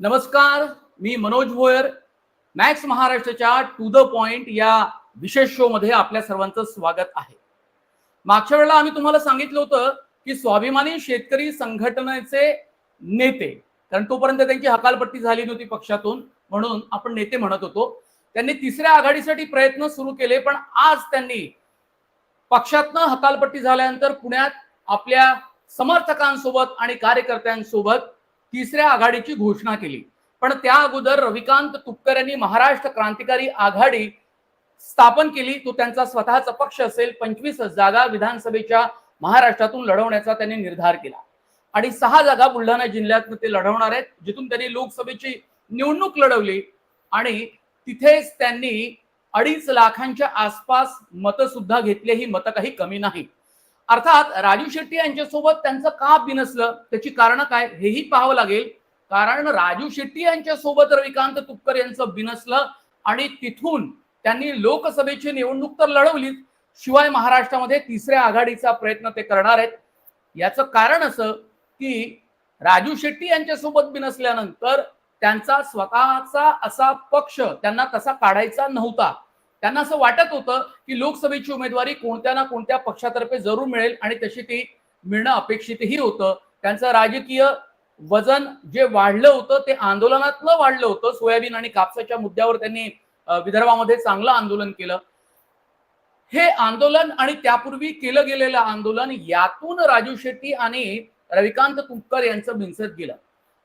नमस्कार मी मनोज भोयर. मॅक्स महाराष्ट्राच्या टू द पॉइंट या विशेष शो मध्ये आपल्या सर्वांचं स्वागत आहे. मागच्या वेळेला आम्ही तुम्हाला सांगितलं होतं की स्वाभिमानी शेतकरी संघटनेचे नेते कारण तोपर्यंत त्यांची हकालपट्टी झाली नव्हती पक्षातून म्हणून आपण नेते म्हणत होतो. त्यांनी तिसऱ्या आघाडीसाठी प्रयत्न सुरू केले पण आज त्यांनी पक्षातनं हकालपट्टी झाल्यानंतर पुण्यात आपल्या समर्थकांसोबत आणि कार्यकर्त्यांसोबत तिसऱ्या आघाडीची घोषणा केली. पण त्या अगोदर रविकांत तुपकर यांनी महाराष्ट्र क्रांतिकारी आघाडी स्थापन केली. तो त्यांचा स्वतःचा पक्ष असेल. पंचवीस जागा विधानसभेच्या महाराष्ट्रातून लढवण्याचा त्यांनी निर्धार केला. आणि सहा जागा बुलढाणा जिल्ह्यात ते लढवणार आहेत जिथून त्यांनी लोकसभेची निवडणूक लढवली. आणि तिथेच त्यांनी अडीच लाखांच्या आसपास मतं सुद्धा घेतली. ही मतं काही कमी नाही. अर्थात राजू शेट्टी यांच्यासोबत त्यांचं का बिनसलं? त्याची कारण काय? हेही पाहावं लागेल. कारण राजू शेट्टी यांच्यासोबत रविकांत तुपकर यांचं बिनसलं आणि तिथून त्यांनी लोकसभेची निवडणूक तर लढवलीच. शिवाय महाराष्ट्रामध्ये तिसऱ्या आघाडीचा प्रयत्न ते करणार आहेत. याचं कारण असं की राजू शेट्टी यांच्यासोबत बिनसल्यानंतर त्यांचा स्वतःचा असा पक्ष त्यांना तसा काढायचा नव्हता. त्यांना असं वाटत होतं की लोकसभेची उमेदवारी कोणत्या ना कोणत्या पक्षातर्फे जरूर मिळेल आणि तशी ती मिळणं अपेक्षितही होतं. त्यांचं राजकीय वजन जे वाढलं होतं ते आंदोलनातलं वाढलं होतं. सोयाबीन आणि कापसाच्या मुद्द्यावर त्यांनी विदर्भामध्ये चांगलं आंदोलन केलं. हे आंदोलन आणि त्यापूर्वी केलं गेलेलं आंदोलन यातून राजू शेट्टी आणि रविकांत तुपकर यांचं भिंसत गेलं.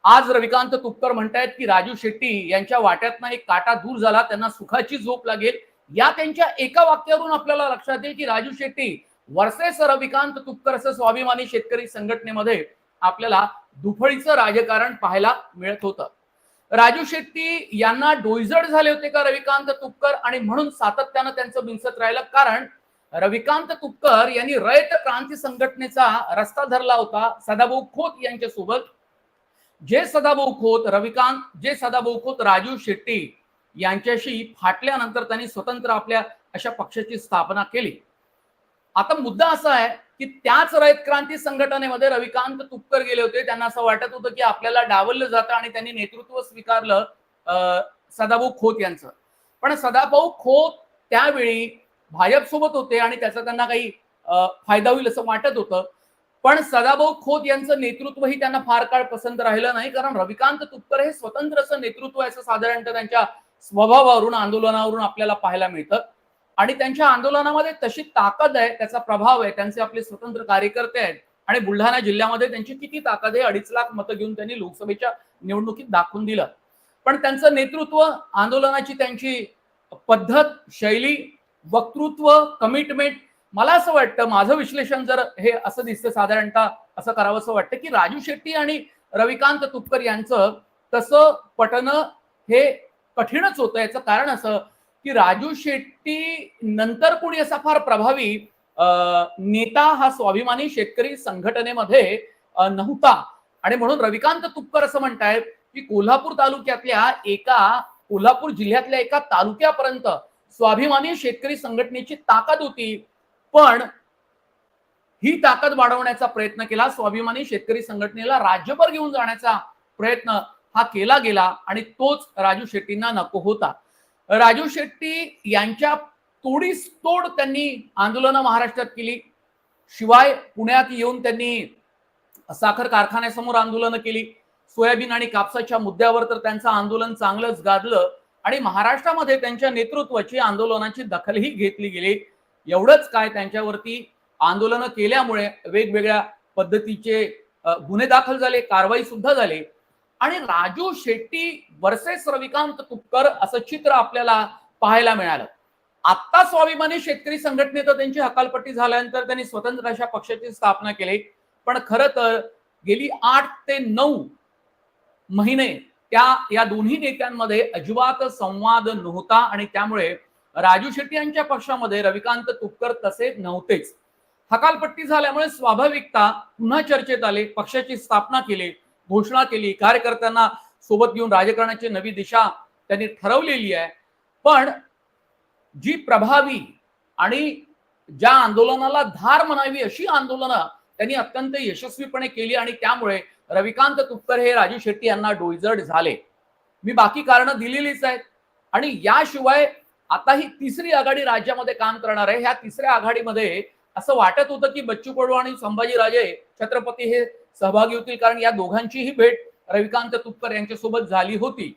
आज रविकांत तुपकर म्हणतायत की राजू शेट्टी यांच्या वाट्यातनं एक काटा दूर झाला त्यांना सुखाची झोप लागेल. या त्यांच्या एका वाक्यावरून आपल्याला लक्षात येईल की राजू शेट्टी वर्सेस रविकांत तुपकर असं स्वाभिमानी शेतकरी संघटनेमध्ये आपल्याला दुफळीचं राजकारण पाहायला मिळत होतं. राजू शेट्टी यांना डोईजड झाले होते का रविकांत तुपकर? आणि म्हणून सातत्यानं त्यांचं बिनसत राहिलं. कारण रविकांत तुपकर यांनी रयत क्रांती संघटनेचा रस्ता धरला होता. सदाभाऊ खोत यांच्यासोबत. जे सदाभाऊ खोत रविकांत जे सदाभाऊ खोत राजू शेट्टी यांच्याशी फाटल्यानंतर त्यांनी स्वतंत्र आपल्या अशा पक्षाची स्थापना केली. आता मुद्दा असा आहे की त्याच रयत क्रांती संघटनेमध्ये रविकांत तुपकर गेले होते. त्यांना असं वाटत होतं की आपल्याला डावललं जातं आणि त्यांनी नेतृत्व स्वीकारलं सदाभाऊ खोत यांचं. पण सदाभाऊ खोत त्यावेळी भाजपसोबत होते आणि त्याचा त्यांना काही फायदा होईल असं वाटत होतं. पण सदाभाऊ खोत यांचं नेतृत्वही त्यांना फार काळ पसंत राहिलं नाही. कारण रविकांत तुपकर हे स्वतंत्र असं नेतृत्व असं साधारणतः त्यांच्या स्वभावावरून आंदोलनावरून आपल्याला पाहायला मिळतं. आणि त्यांच्या आंदोलनामध्ये तशी ताकद आहे त्याचा प्रभाव आहे त्यांचे आपले स्वतंत्र कार्यकर्ते आहेत. आणि बुलढाणा जिल्ह्यामध्ये त्यांची किती ताकद आहे अडीच लाख मतं घेऊन त्यांनी लोकसभेच्या निवडणुकीत दाखवून दिलं. पण त्यांचं नेतृत्व आंदोलनाची त्यांची पद्धत शैली वक्तृत्व कमिटमेंट मला असं वाटतं माझं विश्लेषण जर हे असं दिसतं साधारणतः असं करावं असं वाटतं की राजू शेट्टी आणि रविकांत तुपकर यांचं तसं पटणं हे कठीणच होतं. याचं कारण असं की राजू शेट्टी नंतर कोणी असा फार प्रभावी नेता हा स्वाभिमानी शेतकरी संघटनेमध्ये नव्हता. आणि म्हणून रविकांत तुपकर असं म्हणतायत की कोल्हापूर तालुक्यातल्या एका कोल्हापूर जिल्ह्यातल्या एका तालुक्यापर्यंत स्वाभिमानी शेतकरी संघटनेची ताकद होती. पण ही ताकद वाढवण्याचा प्रयत्न केला स्वाभिमानी शेतकरी संघटनेला राज्यभर घेऊन जाण्याचा प्रयत्न हा केला गेला आणि तोच राजू शेट्टींना नको होता. राजू शेट्टी यांच्या तोडीस तोड त्यांनी आंदोलनं महाराष्ट्रात केली. शिवाय पुण्यात येऊन त्यांनी साखर कारखान्यासमोर आंदोलनं केली. सोयाबीन आणि कापसाच्या मुद्द्यावर तर त्यांचं आंदोलन चांगलंच गाजलं आणि महाराष्ट्रामध्ये त्यांच्या नेतृत्वाची आंदोलनाची दखलही घेतली गेली. एवढंच काय त्यांच्यावरती आंदोलनं केल्यामुळे वेगवेगळ्या पद्धतीचे गुन्हे दाखल झाले कारवाई सुद्धा झाली. आणि राजू शेट्टी वर्सेस रविकांत तुपकर असं चित्र आपल्याला पाहायला मिळालं. आत्ता स्वाभिमानी शेतकरी संघटनेत त्यांची हकालपट्टी झाल्यानंतर त्यांनी स्वतंत्र अशा पक्षाची स्थापना केली. पण खरं तर गेली आठ ते नऊ महिने त्या या दोन्ही नेत्यांमध्ये अजिबात संवाद नव्हता आणि त्यामुळे राजू शेट्टी यांच्या पक्षामध्ये रविकांत तुपकर तसे नव्हतेच. हकालपट्टी झाल्यामुळे स्वाभाविकता पुन्हा चर्चेत आले पक्षाची स्थापना केली. घोषणा केली. कार्यकर्त्यांना सोबत घेऊन राजकारणाची नवी दिशा त्यांनी ठरवलेली आहे. पण जी प्रभावी आणि ज्या आंदोलनाला धार म्हणावी अशी आंदोलनं त्यांनी अत्यंत यशस्वीपणे केली आणि त्यामुळे रविकांत तुपकर हे राजू शेट्टी यांना डोईजड झाले. मी बाकी कारणं दिलेलीच आहेत. आणि याशिवाय आता ही तिसरी आघाडी राज्यामध्ये काम करणार आहे. ह्या तिसऱ्या आघाडीमध्ये असं वाटत होतं की बच्चू कडू आणि संभाजीराजे छत्रपती हे सहभागी होतील कारण या दोघांचीही भेट रविकांत तुपकर यांच्यासोबत झाली होती.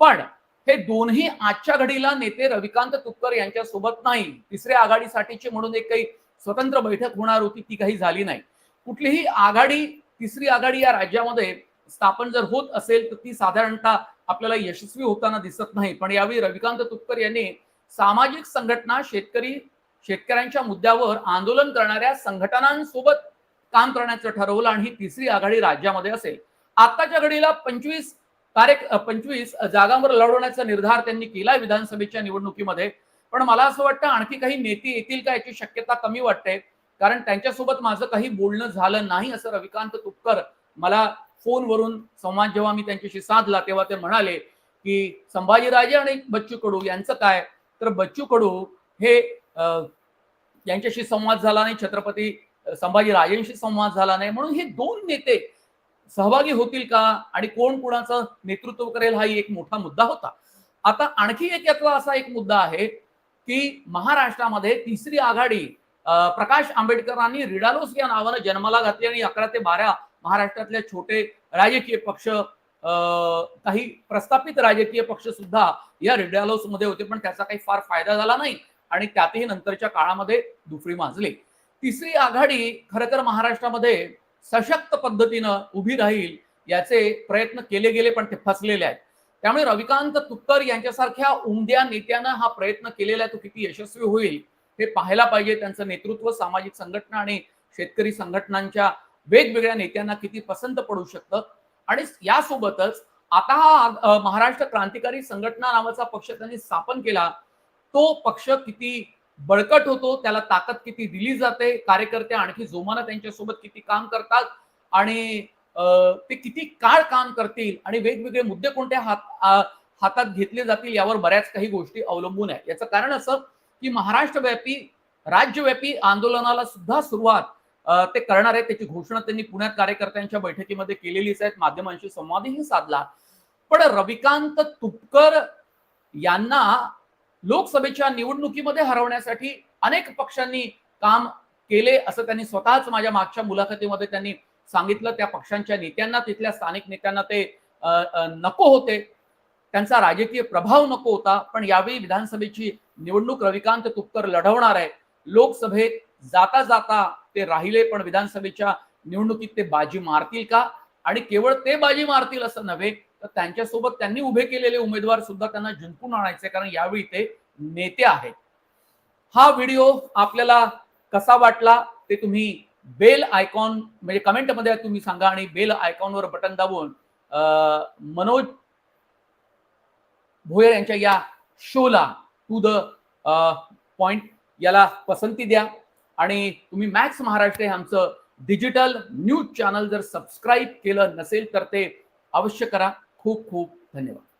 पण हे दोन्ही आजच्या घडीला नेते रविकांत तुपकर यांच्या सोबत नाही. तिसऱ्या आघाडीसाठीची म्हणून एक काही स्वतंत्र बैठक होणार होती ती काही झाली नाही. कुठलीही आघाडी तिसरी आघाडी या राज्यामध्ये स्थापन जर होत असेल तर ती साधारणतः आपल्याला यशस्वी होताना दिसत नाही. पण यावेळी रविकांत तुपकर यांनी सामाजिक संघटना शेतकरी शेतकऱ्यांच्या मुद्द्यावर आंदोलन करणाऱ्या संघटनांसोबत काम करण्याचं ठरवलं आणि ही तिसरी आघाडी राज्यामध्ये असेल. आताच्या घडीला पंचवीस कार्य पंचवीस जागांवर लढवण्याचा निर्धार त्यांनी केला विधानसभेच्या निवडणुकीमध्ये. पण मला असं वाटतं आणखी काही नेते येतील का याची शक्यता कमी वाटते. कारण त्यांच्यासोबत माझं काही बोलणं झालं नाही असं रविकांत तुपकर मला फोनवरून संवाद जेव्हा मी त्यांच्याशी साधला तेव्हा ते म्हणाले की संभाजीराजे आणि बच्चू कडू यांचं काय? तर बच्चू कडू हे अं, यांच्याशी संवाद झाला नाही. छत्रपती संभाजी राजेंशी संवाद झाला नाही म्हणून हे दोन नेते सहभागी होतील का आणि कोण कुणाचं नेतृत्व करेल हाही एक मोठा मुद्दा होता. आता आणखी एक यातला असा एक मुद्दा आहे की महाराष्ट्रामध्ये तिसरी आघाडी प्रकाश आंबेडकरांनी रिडालोस या नावानं जन्माला घातली आणि अकरा ते बारा महाराष्ट्रातले छोटे राजकीय पक्ष अं, काही प्रस्थापित राजकीय पक्ष सुद्धा या रिडालोस मध्ये होते पण त्याचा काही फार फायदा झाला नाही आणि त्यातही नंतरच्या काळामध्ये दुफरी माजली. तिसरी आघाडी खरं तर महाराष्ट्रामध्ये सशक्त पद्धतीनं उभी राहील याचे प्रयत्न केले गेले पण ते फसलेले आहेत. त्यामुळे रविकांत तुपकर यांच्यासारख्या उमद्या नेत्यानं हा प्रयत्न केलेला आहे तो किती यशस्वी होईल हे पाहायला पाहिजे. त्यांचं नेतृत्व सामाजिक संघटना आणि शेतकरी संघटनांच्या वेगवेगळ्या नेत्यांना किती पसंत पडू शकतं. आणि यासोबतच आता हा महाराष्ट्र क्रांतिकारी संघटना नावाचा पक्ष त्यांनी स्थापन केला तो पक्ष किती बळकट होतो त्याला ताकद किती दिली जाते कार्यकर्ते आणखी जोमानं त्यांच्यासोबत किती काम करतात आणि ते किती काळ काम करतील आणि वेगवेगळे मुद्दे कोणत्या हात हातात घेतले जातील यावर बऱ्याच काही गोष्टी अवलंबून आहे याचं कारण असं की महाराष्ट्रव्यापी राज्यव्यापी आंदोलनाला सुद्धा सुरुवात ते करणार आहे त्याची घोषणा त्यांनी पुण्यात कार्यकर्त्यांच्या बैठकीमध्ये केलेलीच आहेत. माध्यमांशी संवादही साधला. पण रविकांत तुपकर यांना लोकसभेच्या निवडणुकीमध्ये हरवण्यासाठी अनेक पक्षांनी काम केले असं त्यांनी स्वतःच माझ्या मागच्या मुलाखतीमध्ये त्यांनी सांगितलं. त्या पक्षांच्या नेत्यांना तिथल्या स्थानिक नेत्यांना ते नको होते. त्यांचा राजकीय प्रभाव नको होता. पण यावेळी विधानसभेची निवडणूक रविकांत तुपकर लढवणार आहे. लोकसभेत जाता जाता ते राहिले पण विधानसभेच्या निवडणुकीत ते बाजी मारतील का? आणि केवळ ते बाजी मारतील असं नव्हे तर त्यांच्यासोबत त्यांनी उभे केलेले उमेदवार सुद्धा त्यांना जिंकून आणायचे कारण यावेळी ते नेते आहेत. हा व्हिडिओ आपल्याला कसा वाटला ते तुम्ही बेल आयकॉन म्हणजे कमेंटमध्ये तुम्ही सांगा आणि बेल आयकॉनवर बटन दाबून मनोज भोयर यांच्या या शोला टू द पॉइंट याला पसंती द्या. आणि तुम्ही मॅक्स महाराष्ट्र हे आमचं डिजिटल न्यूज चॅनल जर सबस्क्राईब केलं नसेल तर ते अवश्य करा. खूप खूप धन्यवाद.